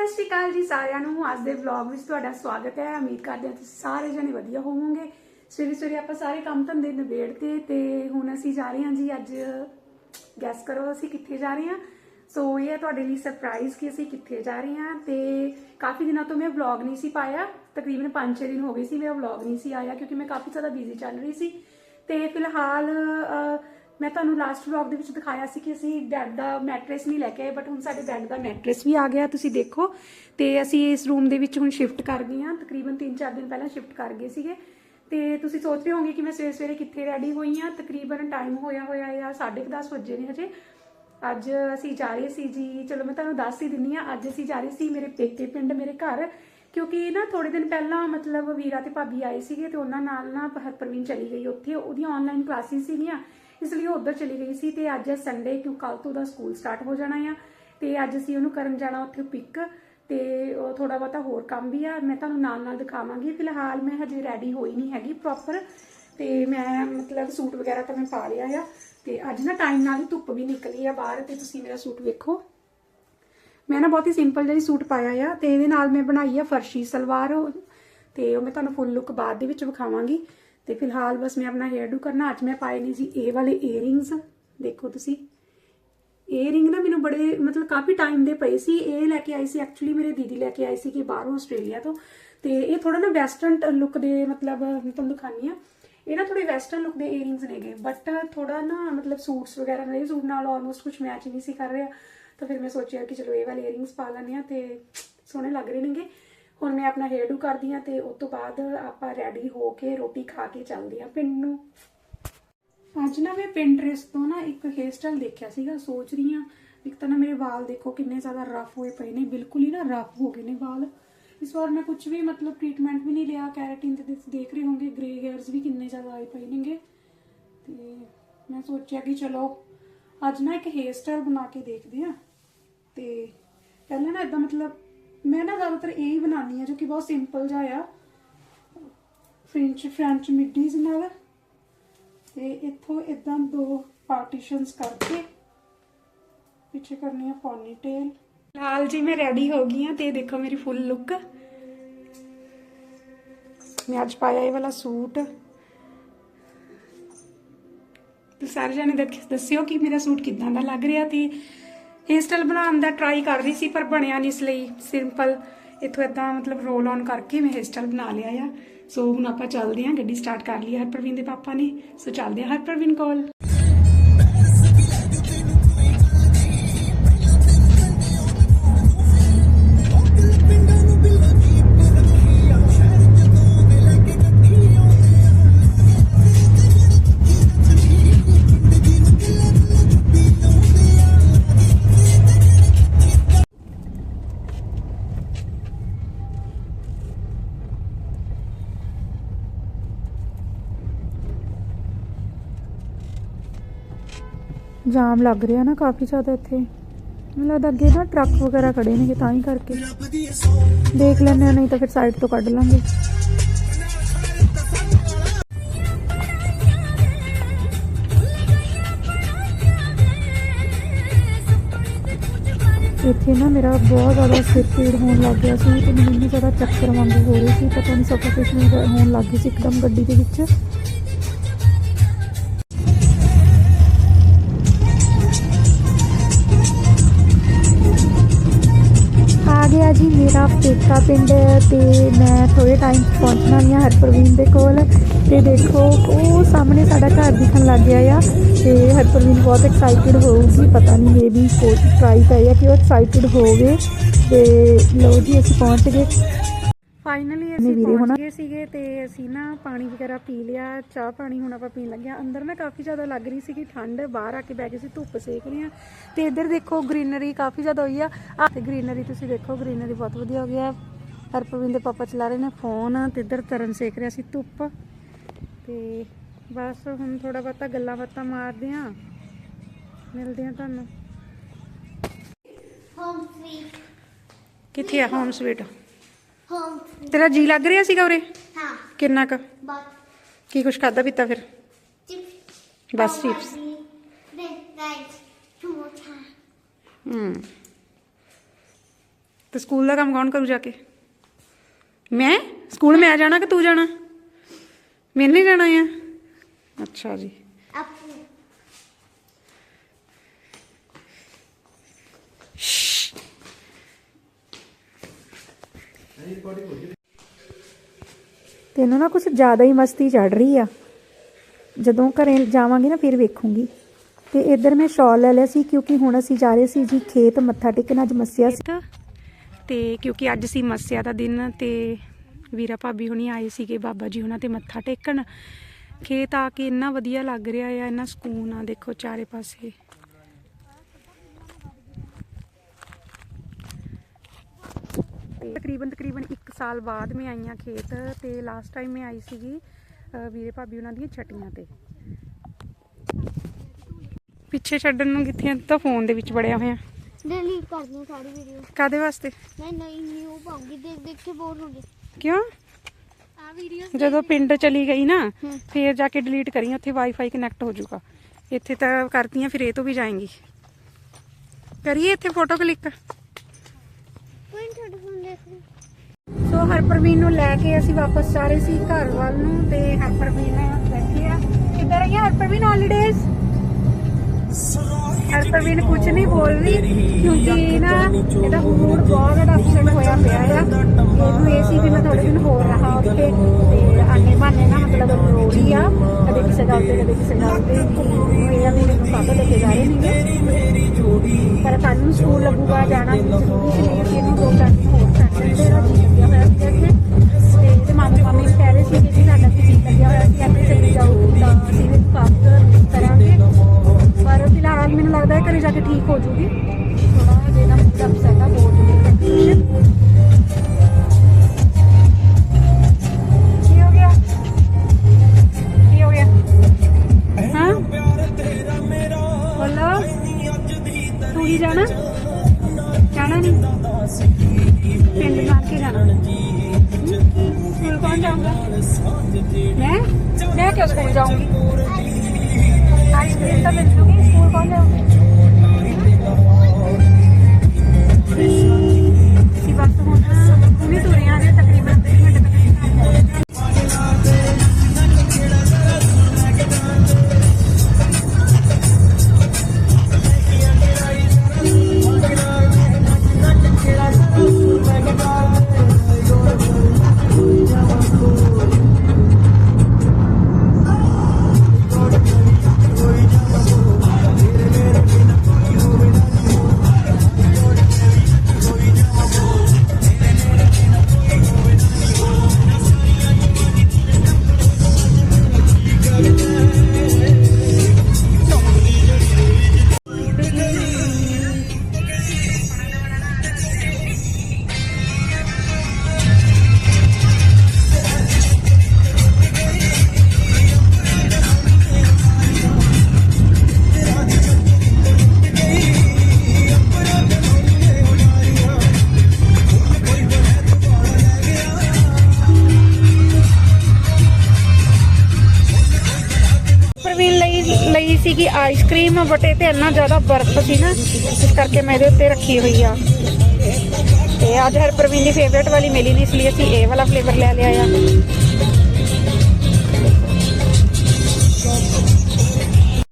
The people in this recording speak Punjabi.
ਸਤਿ ਸ਼੍ਰੀ ਅਕਾਲ ਜੀ ਸਾਰਿਆਂ ਨੂੰ। ਅੱਜ ਦੇ ਵਲੌਗ ਵਿੱਚ ਤੁਹਾਡਾ ਸਵਾਗਤ ਹੈ। ਉਮੀਦ ਕਰਦੇ ਹਾਂ ਤੁਸੀਂ ਸਾਰੇ ਜਣੇ ਵਧੀਆ ਹੋਵੋਗੇ। ਸਵੇਰੇ ਸਵੇਰੇ ਆਪਾਂ ਸਾਰੇ ਕੰਮ ਧੰਦੇ ਨਿਬੇੜਤੇ ਤੇ ਹੁਣ ਅਸੀਂ ਜਾ ਰਹੇ ਹਾਂ ਜੀ ਅੱਜ ਗੈਸ ਕਰੋ, ਅਸੀਂ ਕਿੱਥੇ ਜਾ ਰਹੇ ਹਾਂ? ਸੋ ਇਹ ਹੈ ਤੁਹਾਡੇ ਲਈ ਸਰਪ੍ਰਾਈਜ਼ ਕਿ ਅਸੀਂ ਕਿੱਥੇ ਜਾ ਰਹੇ ਹਾਂ ਤੇ ਕਾਫੀ ਦਿਨਾਂ ਤੋਂ ਮੈਂ ਵਲੌਗ ਨਹੀਂ ਸੀ ਪਾਇਆ। ਤਕਰੀਬਨ 5-6 ਦਿਨ ਹੋ ਗਏ ਸੀ ਮੇਰਾ ਵਲੌਗ ਨਹੀਂ ਸੀ ਆਇਆ ਕਿਉਂਕਿ ਮੈਂ ਕਾਫੀ ਜ਼ਿਆਦਾ ਬਿਜ਼ੀ ਚੱਲ ਰਹੀ ਸੀ। ਤੇ ਫਿਲਹਾਲ ਮੈਂ ਤੁਹਾਨੂੰ ਲਾਸਟ ਵਲੌਗ ਦੇ ਵਿੱਚ ਦਿਖਾਇਆ ਸੀ ਕਿ ਅਸੀਂ ਬੈੱਡ ਦਾ ਮੈਟਰੈਸ ਨਹੀਂ ਲੈ ਕੇ ਆਏ ਬਟ ਹੁਣ ਸਾਡੇ ਬੈੱਡ ਦਾ ਮੈਟਰੈਸ ਵੀ ਆ ਗਿਆ, ਤੁਸੀਂ ਦੇਖੋ। ਤੇ ਅਸੀਂ ਇਸ ਰੂਮ ਦੇ ਵਿੱਚ ਹੁਣ ਸ਼ਿਫਟ ਕਰ ਗਏ ਹਾਂ। ਤਕਰੀਬਨ 3-4 ਦਿਨ ਪਹਿਲਾਂ ਸ਼ਿਫਟ ਕਰ ਗਏ ਸੀਗੇ। ਤੇ ਤੁਸੀਂ ਸੋਚ ਰਹੇ ਹੋਗੇ ਕਿ ਮੈਂ ਸਵੇਰੇ ਸਵੇਰੇ ਕਿੱਥੇ ਰੈਡੀ ਹੋਈ ਹਾਂ? ਤਕਰੀਬਨ ਟਾਈਮ ਹੋਇਆ ਹੋਇਆ ਆ 10:30 ਵਜੇ ਨੇ ਹਜੇ। ਅੱਜ ਅਸੀਂ ਜਾ ਰਹੇ ਸੀ ਜੀ, ਚਲੋ ਮੈਂ ਤੁਹਾਨੂੰ ਦੱਸ ਹੀ ਦਿੰਨੀ ਆ ਅੱਜ ਅਸੀਂ ਜਾ ਰਹੇ ਸੀ ਮੇਰੇ ਪੇਕੇ ਪਿੰਡ, ਮੇਰੇ ਘਰ। ਕਿਉਂਕਿ ਨਾ ਥੋੜੇ ਦਿਨ ਪਹਿਲਾਂ ਮਤਲਬ ਵੀਰਾ ਤੇ ਭਾਬੀ ਆਏ ਸੀਗੇ ਤੇ ਉਹਨਾਂ ਨਾਲ ਨਾ ਹਰਪ੍ਰਵੀਨ ਚਲੀ ਗਈ ਉੱਥੇ। ਉਹਦੀਆਂ ਆਨਲਾਈਨ ਕਲਾਸਿਸ ਸੀਗੀਆਂ। ਇਸ ਲਈ ਉਹ ਉੱਧਰ ਚਲੀ ਗਈ ਸੀ ਤੇ ਅੱਜ ਸੰਡੇ ਕਿਉਂ ਕੱਲ ਤੋਂ ਉਹਦਾ ਸਕੂਲ ਸਟਾਰਟ ਹੋ ਜਾਣਾ ਆ ਤੇ ਅੱਜ ਅਸੀਂ ਉਹਨੂੰ ਕਰਨ ਜਾਣਾ ਉੱਥੇ ਪਿਕ ਤੇ ਉਹ ਥੋੜਾ ਬਹੁਤਾ ਹੋਰ ਕੰਮ ਵੀ ਆ। ਮੈਂ ਤੁਹਾਨੂੰ ਨਾਲ ਨਾਲ ਦਿਖਾਵਾਂਗੀ। ਫਿਲਹਾਲ ਮੈਂ ਹਜੇ ਰੈਡੀ ਹੋਈ ਨਹੀਂ ਹੈਗੀ ਪ੍ਰੋਪਰ ਤੇ ਮੈਂ ਮਤਲਬ ਸੂਟ ਵਗੈਰਾ ਤਾਂ ਮੈਂ ਪਾ ਲਿਆ ਆ ਤੇ ਅੱਜ ਨਾ ਟਾਈਮ ਨਾਲ ਹੀ ਧੁੱਪ ਵੀ ਨਿਕਲੀ ਆ ਬਾਹਰ ਤੇ ਤੁਸੀਂ ਮੇਰਾ ਸੂਟ ਵੇਖੋ। ਮੈਂ ਨਾ ਬਹੁਤ ਹੀ ਸਿੰਪਲ ਜਿਹੀ ਸੂਟ ਪਾਇਆ ਆ ਤੇ ਇਹਦੇ ਨਾਲ ਮੈਂ ਬਣਾਈ ਆ ਫਰਸ਼ੀ ਸਲਵਾਰ ਉਹ- ਤੇ ਉਹ ਮੈਂ ਤੁਹਾਨੂੰ ਫੁੱਲ ਲੁੱਕ ਬਾਅਦ ਦੇ ਵਿੱਚ ਵਿਖਾਵਾਂਗੀ। ਤੇ ਫਿਲਹਾਲ ਬਸ ਮੈਂ ਆਪਣਾ ਹੇਅਰ ਡੂ ਕਰਨਾ। ਅੱਜ ਮੈਂ ਪਾਏ ਨੇ ਜੀ ਇਹ ਵਾਲੇ ਏਅਰਿੰਗਸ ਦੇਖੋ ਤੁਸੀਂ। ਇਹ ਨਾ ਮੈਨੂੰ ਬੜੇ, ਮਤਲਬ ਕਾਫੀ ਟਾਈਮ ਦੇ ਪਏ ਸੀ। ਇਹ ਲੈ ਕੇ ਆਈ ਸੀ ਐਕਚੁਅਲੀ ਮੇਰੇ ਦੀਦੀ ਲੈ ਕੇ ਆਈ ਸੀ ਕਿ ਬਾਹਰੋਂ ਆਸਟ੍ਰੇਲੀਆ ਤੋਂ। ਤੇ ਇਹ ਥੋੜਾ ਨਾ ਵੈਸਟਰਨ ਲੁੱਕ ਦੇ ਮਤਲਬ ਤੁਹਾਨੂੰ ਦਿਖਾਨੀ ਆ ਇਹ ਨਾ ਥੋੜੇ ਵੈਸਟਰਨ ਲੁੱਕ ਦੇ ਏਅਰਿੰਗਸ ਨੇਗੇ। ਬਟ ਥੋੜਾ ਨਾ ਮਤਲਬ ਸੂਟਸ ਵਗੈਰਾ ਨਾਲ ਸੂਟ ਨਾਲ ਆਲਮੋਸਟ ਕੁਝ ਮੈਚ ਨਹੀਂ ਸੀ ਕਰ ਰਿਹਾ। ਤਾਂ ਫਿਰ ਮੈਂ ਸੋਚਿਆ ਕਿ ਚਲੋ ਇਹ ਵਾਲੇ ਏਅਰਿੰਗਸ ਪਾ ਲੈਂਦੇ ਆ ਤੇ ਸੋਹਣੇ ਲੱਗ ਰਹੇ ਨੇਗੇ। ਹੁਣ ਮੈਂ ਆਪਣਾ ਹੇਅਰ ਡੂ ਕਰਦੀ ਆ ਤੇ ਉਸ ਤੋਂ ਬਾਅਦ ਆਪਾਂ ਰੈਡੀ ਹੋ ਕੇ ਰੋਟੀ ਖਾ ਕੇ ਚੱਲਦੇ ਆ ਪਿੰਡ ਨੂੰ। ਅੱਜ ਨਾ ਮੈਂ ਪਿੰਟਰੈਸਟ ਤੋਂ ਨਾ ਇੱਕ ਹੇਅਰ ਸਟਾਈਲ ਦੇਖਿਆ ਸੀਗਾ, ਸੋਚ ਰਹੀ ਹਾਂ। ਇੱਕ ਤਾਂ ਨਾ ਮੇਰੇ ਵਾਲ ਦੇਖੋ ਕਿੰਨੇ ਜ਼ਿਆਦਾ ਰਫ ਹੋਏ ਪਏ ਨੇ, ਬਿਲਕੁਲ ਹੀ ਨਾ ਰਫ ਹੋ ਗਏ ਨੇ ਵਾਲ। ਇਸ ਵਾਰ ਮੈਂ ਕੁਝ ਵੀ ਮਤਲਬ ਟ੍ਰੀਟਮੈਂਟ ਵੀ ਨਹੀਂ ਲਿਆ ਕੈਰਾਟਿਨ ਤੇ ਤੁਸੀਂ ਦੇਖ ਰਹੇ ਹੋਗੇ ਗ੍ਰੇ ਹੇਅਰਸ ਵੀ ਕਿੰਨੇ ਜ਼ਿਆਦਾ ਆਏ ਪਏ ਨੇਗੇ। ਤੇ ਮੈਂ ਸੋਚਿਆ ਕਿ ਚਲੋ, ਅੱਜ ਨਾ ਇੱਕ ਹੇਅਰ ਸਟਾਈਲ ਬਣਾ ਕੇ ਦੇਖਦੇ ਆ ਤੇ ਪਹਿਲਾਂ ਨਾ ਇਦਾਂ ਮਤਲਬ ਮੈਂ ਨਾ ਜ਼ਿਆਦਾਤਰ ਇਹ ਹੀ ਬਣਾਉਂਦੀ ਆ ਜੋ ਕਿ ਬਹੁਤ ਸਿੰਪਲ ਜਿਹਾ ਆ ਫ੍ਰੈਂਚ ਫ੍ਰੈਂਚ ਮਿਡੀਜ਼ ਨਾਲ ਤੇ ਇੱਥੋਂ ਇਦਾਂ ਦੋ ਪਾਰਟੀਸ਼ਨਸ ਕਰਕੇ ਪਿੱਛੇ ਕਰਨੀ ਆ ਪੋਨੀ ਟੇਲ ਫਿਲਹਾਲ ਜੀ ਮੈਂ ਰੈਡੀ ਹੋ ਗਈ ਆ ਤੇ ਇਹ ਦੇਖੋ ਮੇਰੀ ਫੁੱਲ ਲੁੱਕ ਮੈਂ ਅੱਜ ਪਾਇਆ ਇਹ ਵਾਲਾ ਸੂਟ ਤੇ ਸਾਰੇ ਜਣੇ ਦੇਖ- ਦੱਸਿਓ ਕਿ ਮੇਰਾ ਸੂਟ ਕਿਦਾਂ ਦਾ ਲੱਗ ਰਿਹਾ ਤੇ ਹੇਅਰ ਸਟਾਈਲ ਬਣਾਉਣ ਦਾ ਟਰਾਈ ਕਰ ਰਹੀ ਸੀ, ਪਰ ਬਣਿਆ ਨਹੀਂ ਇਸ ਲਈ। ਸਿੰਪਲ ਇਥੋਂ ਇਦਾਂ ਮਤਲਬ ਰੋਲ ਔਨ ਕਰਕੇ ਮੈਂ ਹੇਅਰ ਸਟਾਈਲ ਬਣਾ ਲਿਆ ਆ। ਸੋ ਹੁਣ ਆਪਾਂ ਚੱਲਦੇ ਹਾਂ, ਗੱਡੀ ਸਟਾਰਟ ਕਰ ਲਈ ਹਰਪ੍ਰਵੀਨ ਦੇ ਪਾਪਾ ਨੇ। ਸੋ ਚੱਲਦੇ ਹਾਂ ਹਰਪ੍ਰਵੀਨ ਕੋਲ। ਜਾਮ ਲੱਗ ਰਿਹਾ ਨਾ ਕਾਫੀ ਜ਼ਿਆਦਾ ਇੱਥੇ ਮੈਨੂੰ ਲੱਗਦਾ ਅੱਗੇ ਨਾ ਟਰੱਕ ਵਗੈਰਾ ਖੜੇ ਨੇਗੇ ਤਾਂ ਹੀ ਕਰਕੇ ਦੇਖ ਲੈਂਦੇ ਹਾਂ ਨਹੀਂ ਤਾਂ ਫਿਰ ਸਾਈਡ ਤੋਂ ਕੱਢ ਲਾਂਗੇ ਇੱਥੇ ਨਾ ਮੇਰਾ ਬਹੁਤ ਜ਼ਿਆਦਾ ਸਿਰ ਪੀੜ ਹੋਣ ਲੱਗ ਗਿਆ ਸੀ ਤੇ ਮੈਨੂੰ ਇੰਨੀ ਜ਼ਿਆਦਾ ਚੱਕਰ ਵਾਂਗੂ ਹੋ ਰਹੀ ਸੀ ਪਤਾ ਨਹੀਂ ਸਫੋਕੇਸ਼ਨ ਹੋਣ ਲੱਗ ਗਈ ਸੀ ਇੱਕਦਮ ਗੱਡੀ ਦੇ ਵਿੱਚ ਮੇਰਾ ਪੇਕਾ ਪਿੰਡ ਤੇ ਮੈਂ ਥੋੜੇ ਟਾਈਮ 'ਚ ਪਹੁੰਚਣਾ ਨਹੀਂ ਆ ਹਰਪ੍ਰਵੀਨ ਦੇ ਕੋਲ। ਤੇ ਦੇਖੋ, ਉਹ ਸਾਹਮਣੇ ਸਾਡਾ ਘਰ ਦਿਖਣ ਲੱਗ ਗਿਆ ਆ ਤੇ ਹਰਪ੍ਰਵੀਨ ਬਹੁਤ ਐਕਸਾਈਟਿਡ ਹੋਊਗੀ, ਪਤਾ ਨਹੀਂ ਮੇਬੀ ਕੋਈ ਟਰਾਈ ਪਈ ਆ ਕਿ ਉਹ ਐਕਸਾਈਟਿਡ ਹੋਵੇ। ਤੇ ਲਓ ਜੀ, ਅਸੀਂ ਪਹੁੰਚ ਗਏ। ਫਾਈਨਲੀ ਅਸੀਂ ਪਹੁੰਚ ਗਏ ਸੀਗੇ ਤੇ ਅਸੀਂ ਨਾ ਪਾਣੀ ਵਗੈਰਾ ਪੀ ਲਿਆ ਚਾਹ ਪਾਣੀ ਹੁਣ ਆਪਾਂ ਪੀਣ ਲੱਗਿਆ। ਅੰਦਰ ਨਾ ਕਾਫੀ ਜ਼ਿਆਦਾ ਲੱਗ ਰਹੀ ਸੀਗੀ ਠੰਡ ਬਾਹਰ ਆ ਕੇ ਬੈ ਗਏ ਸੀ ਧੁੱਪ ਸੇਕ ਰਹੇ ਆ। ਤੇ ਇੱਧਰ ਦੇਖੋ ਗ੍ਰੀਨਰੀ ਕਾਫੀ ਜ਼ਿਆਦਾ ਹੋਈ ਆ। ਆ ਤੇ ਗ੍ਰੀਨਰੀ ਤੁਸੀਂ ਦੇਖੋ ਗ੍ਰੀਨਰੀ ਬਹੁਤ ਵਧੀਆ ਹੋ ਗਿਆ। ਹਰਪ੍ਰਵੀਨ ਦੇ ਪਾਪਾ ਚਲਾ ਰਹੇ ਨੇ ਫੋਨ ਤੇ ਇੱਧਰ ਤਰਨ ਸੇਕ ਰਿਹਾ ਸੀ ਧੁੱਪ। ਤੇ ਬਸ ਹੁਣ ਥੋੜਾ ਬਹੁਤਾ ਗੱਲਾਂ ਬਾਤਾਂ ਮਾਰਦੇ ਆ। ਮਿਲਦੇ ਆ ਤੁਹਾਨੂੰ। Home sweet ਕਿੱਥੇ ਆ? Home sweet. ਤੇਰਾ ਜੀ ਲੱਗ ਰਿਹਾ ਸੀਗਾ ਉਰੇ? ਹਾਂ। ਕਿੰਨਾ ਕ? but ਕੀ ਕੁਛ ਖਾਦਾ ਪੀਤਾ ਫਿਰ. ਬਸ. ਹੂੰ। ਤੇ ਸਕੂਲ ਦਾ ਕੰਮ ਕੌਣ ਕਰੂ ਜਾ ਕੇ? ਮੈਂ? ਸਕੂਲ ਮੈਂ ਜਾਣਾ ਕਿ ਤੂੰ ਜਾਣਾ? ਮੈਨੇ ਨਹੀਂ ਜਾਣਾ ਆ? ਅੱਛਾ ਜੀ। ਤੈਨੂੰ ਨਾ ਕੁਝ ਜ਼ਿਆਦਾ ਹੀ ਮਸਤੀ ਚੜ ਰਹੀ ਆ। ਜਦੋਂ ਘਰੇ ਜਾਵਾਂਗੇ ਨਾ, ਫਿਰ ਵੇਖੂੰਗੀ। ਤੇ ਇੱਧਰ ਮੈਂ ਸ਼ਾਲ ਲੈ ਲਿਆ ਸੀ, ਕਿਉਂਕਿ ਹੁਣ ਅਸੀਂ ਜਾ ਰਹੇ ਸੀ ਜੀ ਖੇਤ ਮੱਥਾ ਟੇਕਣ, ਅੱਜ ਮੱਸਿਆ ਸੀ। ਤੇ ਕਿਉਂਕਿ ਅੱਜ ਸੀ ਮੱਸਿਆ ਦਾ ਦਿਨ, ਤੇ ਵੀਰਾ ਭਾਬੀ ਹੁਣੀ ਆਏ ਸੀਗੇ, ਬਾਬਾ ਜੀ ਹੁਣਾਂ ਤੇ ਮੱਥਾ ਟੇਕਣ। ਖੇਤ ਆ ਕੇ ਇੰਨਾ ਵਧੀਆ ਲੱਗ ਰਿਹਾ ਆ, ਇੰਨਾ ਸਕੂਨ ਆ, ਦੇਖੋ ਚਾਰੇ ਪਾਸੇ। तकरीबन तकरीबन एक साल बाद मैं आई हाँ खेत तो लास्ट टाइम मैं आई सी वीरे भाभी उन्होंने छटिया से पिछे छडन गिथिया तो फ़ोन के बड़िया हुआ फ़ोटो क्लिक ਸੋ ਹਰਪ੍ਰਵੀਨ ਨੂੰ ਲੈ ਕੇ ਅਸੀਂ ਵਾਪਸ ਜਾ ਰਹੇ ਸੀ ਘਰ ਵੱਲ ਨੂੰ ਤੇ ਹਰਪ੍ਰਵੀਨ ਬੈਠੀ ਆ। ਕਿੱਧਰ ਆਈ ਹਰਪ੍ਰਵੀਨ ਹੌਲੀਡੇਜ਼ ਹਰਪ੍ਰਵੀਨ ਕੁਝ ਨਹੀਂ ਬੋਲ ਰਹੀ, ਕਿਉਂਕਿ ਨਾ ਇਹਦਾ ਮੂਡ ਬਹੁਤ ਜ਼ਿਆਦਾ ਅਪਸੈਟ ਹੋਇਆ ਪਿਆ ਆ। ਇਹਨੂੰ ਇਹ ਸੀ ਵੀ ਮੈਂ ਥੋੜੇ ਦਿਨ ਹੋਰ ਰਹਾ ਉੱਥੇ ਤੇ ਆਨੇ ਬਾਨੇ ਨਾ ਮਤਲਬ ਰੋ ਰਹੀ ਆ, ਕਦੇ ਕਿਸੇ ਗੱਲ ਤੇ, ਕਦੇ ਕਿਸੇ ਗੱਲ ਤੇ। ਵੀ ਇਹ ਪਾਪਾ ਲੈ ਕੇ ਜਾ ਰਹੇ ਨੇਗੇ। ਪਰ ਕੱਲ ਨੂੰ ਸਕੂਲ ਲੱਗੂਗਾ, ਜਾਣਾ ਜ਼ਰੂਰੀ ਸੀ। ਘਰੇ ਜਾ ਕੇ ਠੀਕ ਹੋ ਜੂਗੀ। ਥੋੜਾ ਜਿਹਾ ਨਾ ਮੂਡ ਅਪਸੈਟ ਆ ਬਹੁਤ ਕੀ ਹੋ ਗਿਆ? ਕੀ ਹੋ ਗਿਆ? ਹਾਂ? ਬੋਲੋ। ਤੂੰ ਹੀ ਜਾਣਾ? ਜਾਣਾ ਨਹੀਂ? ਪਿੰਡ ਮਾਰ ਕੇ ਜਾਣਾ। ਸਕੂਲ ਕੌਣ ਜਾਊਗਾ? ਮੈਂ? ਮੈਂ ਕਿਉਂ ਸਕੂਲ ਜਾਊਂਗੀ? ਆਈਸਕ੍ਰੀਮ ਤਾਂ ਮਿਲ ਜੂਗੀ। ਸਕੂਲ ਕੌਣ ਜਾਊਗਾ? ਸੀ ਸੀਗੀ ਆਈਸਕ੍ਰੀਮ, ਬਟ ਇਹ ਤੇ ਇੰਨਾ ਜ਼ਿਆਦਾ ਬਰਫ਼ ਸੀ ਨਾ, ਇਸ ਕਰਕੇ ਮੈਂ ਇਹਦੇ ਉੱਤੇ ਰੱਖੀ ਹੋਈ ਆ। ਤੇ ਅੱਜ ਹਰਪ੍ਰਵੀਨ ਦੀ ਫੇਵਰੇਟ ਵਾਲੀ ਮਿਲੀ ਨਹੀਂ ਇਸ ਲਈ ਅਸੀਂ ਇਹ ਵਾਲਾ ਫਲੇਵਰ ਲੈ ਲਿਆ ਆ।